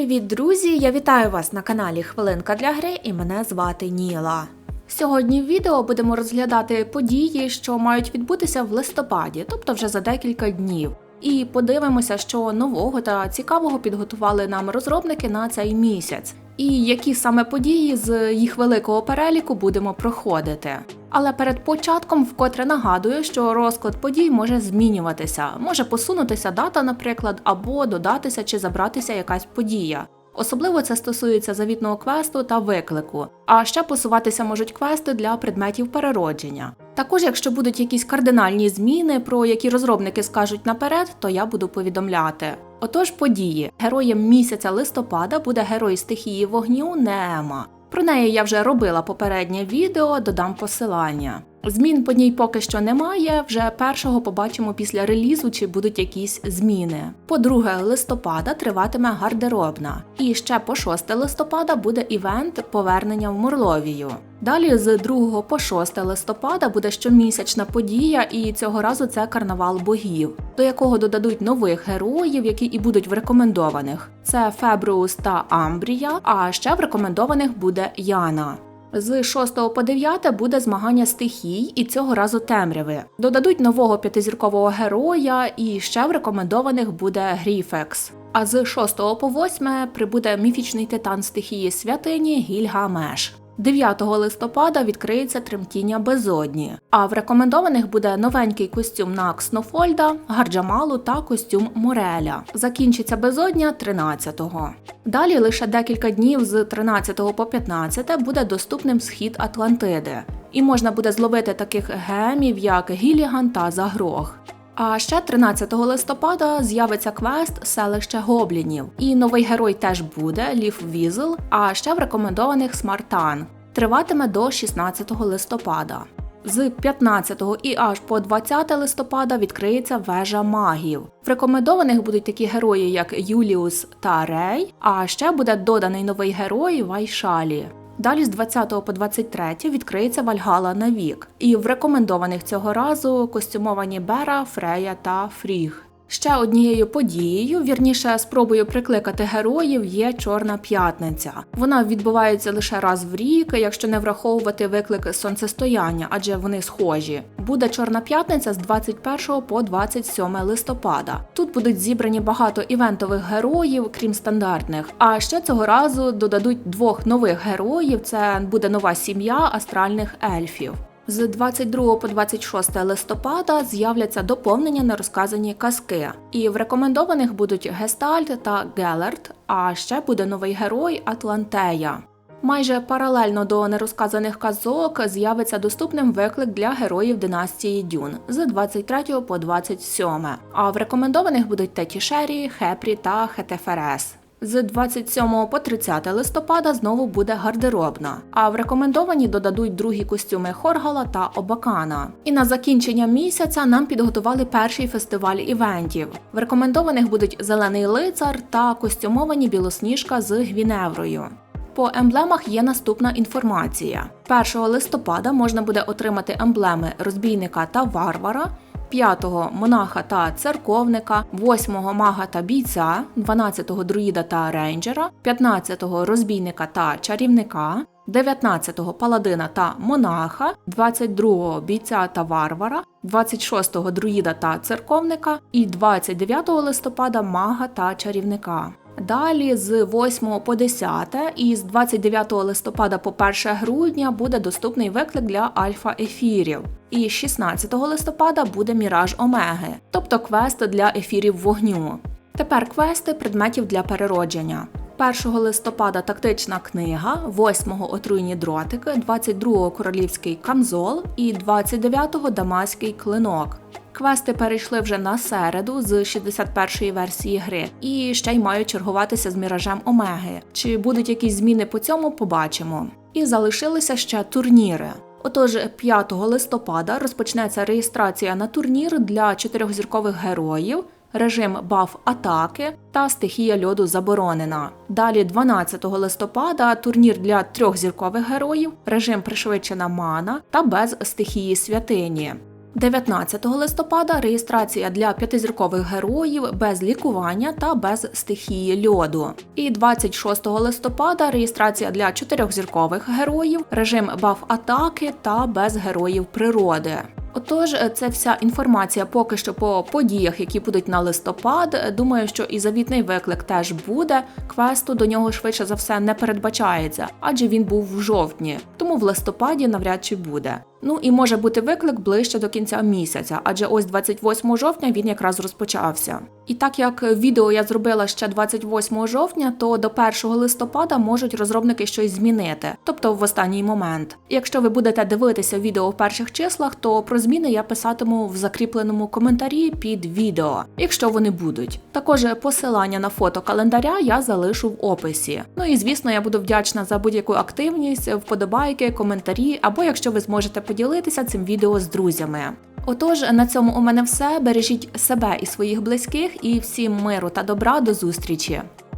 привіт, друзі! Я вітаю вас на каналі Хвилинка для гри і мене звати Ніла. Сьогодні в відео будемо розглядати події, що мають відбутися в листопаді, тобто вже за декілька днів. І подивимося, що нового та цікавого підготували нам розробники на цей місяць, і які саме події з їх великого переліку будемо проходити. Але перед початком вкотре нагадую, що розклад подій може змінюватися, може посунутися дата, наприклад, або додатися чи забратися якась подія. Особливо це стосується завітного квесту та виклику, а ще посуватися можуть квести для предметів переродження. Також, якщо будуть якісь кардинальні зміни, про які розробники скажуть наперед, то я буду повідомляти. Отож, події героєм місяця листопада буде герой стихії вогню Неема. Про неї я вже робила попереднє відео, додам посилання. Змін по ній поки що немає. Вже першого побачимо після релізу, чи будуть якісь зміни. По 2 листопада триватиме гардеробна. І ще по 6 листопада буде івент повернення в Мурловію. Далі з 2 по 6 листопада буде щомісячна подія, і цього разу це карнавал богів, до якого додадуть нових героїв, які і будуть в рекомендованих. Це Фебрус та Амбрія, а ще в рекомендованих буде Яна. З 6 по 9 буде змагання стихій і цього разу темряви. Додадуть нового п'ятизіркового героя, і ще в рекомендованих буде Гріфекс. А з 6 по 8 прибуде міфічний титан стихії святині Гільгамеш. 9 листопада відкриється тремтіння безодні, а в рекомендованих буде новенький костюм на Кснофольда, Гарджамалу та костюм Мореля. Закінчиться безодня 13-го. Далі лише декілька днів з 13 по 15 буде доступним схід Атлантиди, і можна буде зловити таких гемів, як Гіліган та Загрог. А ще 13 листопада з'явиться квест селище гоблінів, і новий герой теж буде Ліф Візел, а ще в рекомендованих Смартан. Триватиме до 16 листопада. З 15 і аж по 20 листопада відкриється вежа магів. В рекомендованих будуть такі герої, як Юліус та Рей, а ще буде доданий новий герой Вайшалі. Далі з 20 по 23 відкриється Вальгала на вік. І в рекомендованих цього разу костюмовані Бера, Фрея та Фріг. Ще однією подією, вірніше спробою прикликати героїв, є Чорна п'ятниця. Вона відбувається лише раз в рік, якщо не враховувати виклик сонцестояння, адже вони схожі. Буде Чорна п'ятниця з 21 по 27 листопада. Тут будуть зібрані багато івентових героїв, крім стандартних. А ще цього разу додадуть двох нових героїв: це буде нова сім'я астральних ельфів. З 22 по 26 листопада з'являться доповнення на розказані казки, і в рекомендованих будуть Гестальт та Гелерт, а ще буде новий герой Атлантея. Майже паралельно до нерозказаних казок з'явиться доступним виклик для героїв династії Дюн з 23 по 27, а в рекомендованих будуть Тетішері, Хепрі та Хетеферес. З 27 по 30 листопада знову буде гардеробна, а в рекомендовані додадуть другі костюми Хоргала та Обакана. І на закінчення місяця нам підготували перший фестиваль івентів. В рекомендованих будуть зелений лицар та костюмовані білосніжка з гвіневрою. По емблемах є наступна інформація: 1 листопада можна буде отримати емблеми розбійника та варвара. 5-го монаха та церковника, 8-го мага та бійця, 12-го друїда та рейнджера, 15-го розбійника та чарівника, 19-го паладина та монаха, 22-го бійця та варвара, 26-го друїда та церковника і 29 листопада мага та чарівника. Далі з 8 по 10 і з 29 листопада по 1 грудня буде доступний виклик для альфа-ефірів. І 16 листопада буде Міраж Омеги, тобто квест для ефірів вогню. Тепер квести предметів для переродження. 1 листопада тактична книга, 8-го отруйні дротики, 22-го королівський камзол і 29-го дамаський клинок. Квести перейшли вже на середу з 61-ї версії гри і ще й мають чергуватися з міражем Омеги. Чи будуть якісь зміни по цьому, побачимо. І залишилися ще турніри. Отож, 5 листопада розпочнеться реєстрація на турнір для чотирьохзіркових героїв. Режим баф атаки та стихія льоду заборонена. Далі, 12 листопада, турнір для трьохзіркових героїв, режим пришвидшена мана та без стихії святині. 19 листопада реєстрація для п'ятизіркових героїв без лікування та без стихії льоду. І 26 листопада реєстрація для чотирьохзіркових героїв, режим баф атаки та без героїв природи. Отож, це вся інформація поки що по подіях, які будуть на листопад. Думаю, що і завітний виклик теж буде. Квесту до нього швидше за все не передбачається, адже він був в жовтні, тому в листопаді навряд чи буде. Ну і може бути виклик ближче до кінця місяця, адже ось 28 жовтня він якраз розпочався. І так як відео я зробила ще 28 жовтня, то до 1 листопада можуть розробники щось змінити, тобто в останній момент. Якщо ви будете дивитися відео в перших числах, то про зміни я писатиму в закріпленому коментарі під відео, якщо вони будуть. Також посилання на фото календаря я залишу в описі. Ну і звісно, я буду вдячна за будь-яку активність, вподобайки, коментарі, або якщо ви зможете поділитися цим відео з друзями. Отож, на цьому у мене все. Бережіть себе і своїх близьких, і всім миру та добра до зустрічі.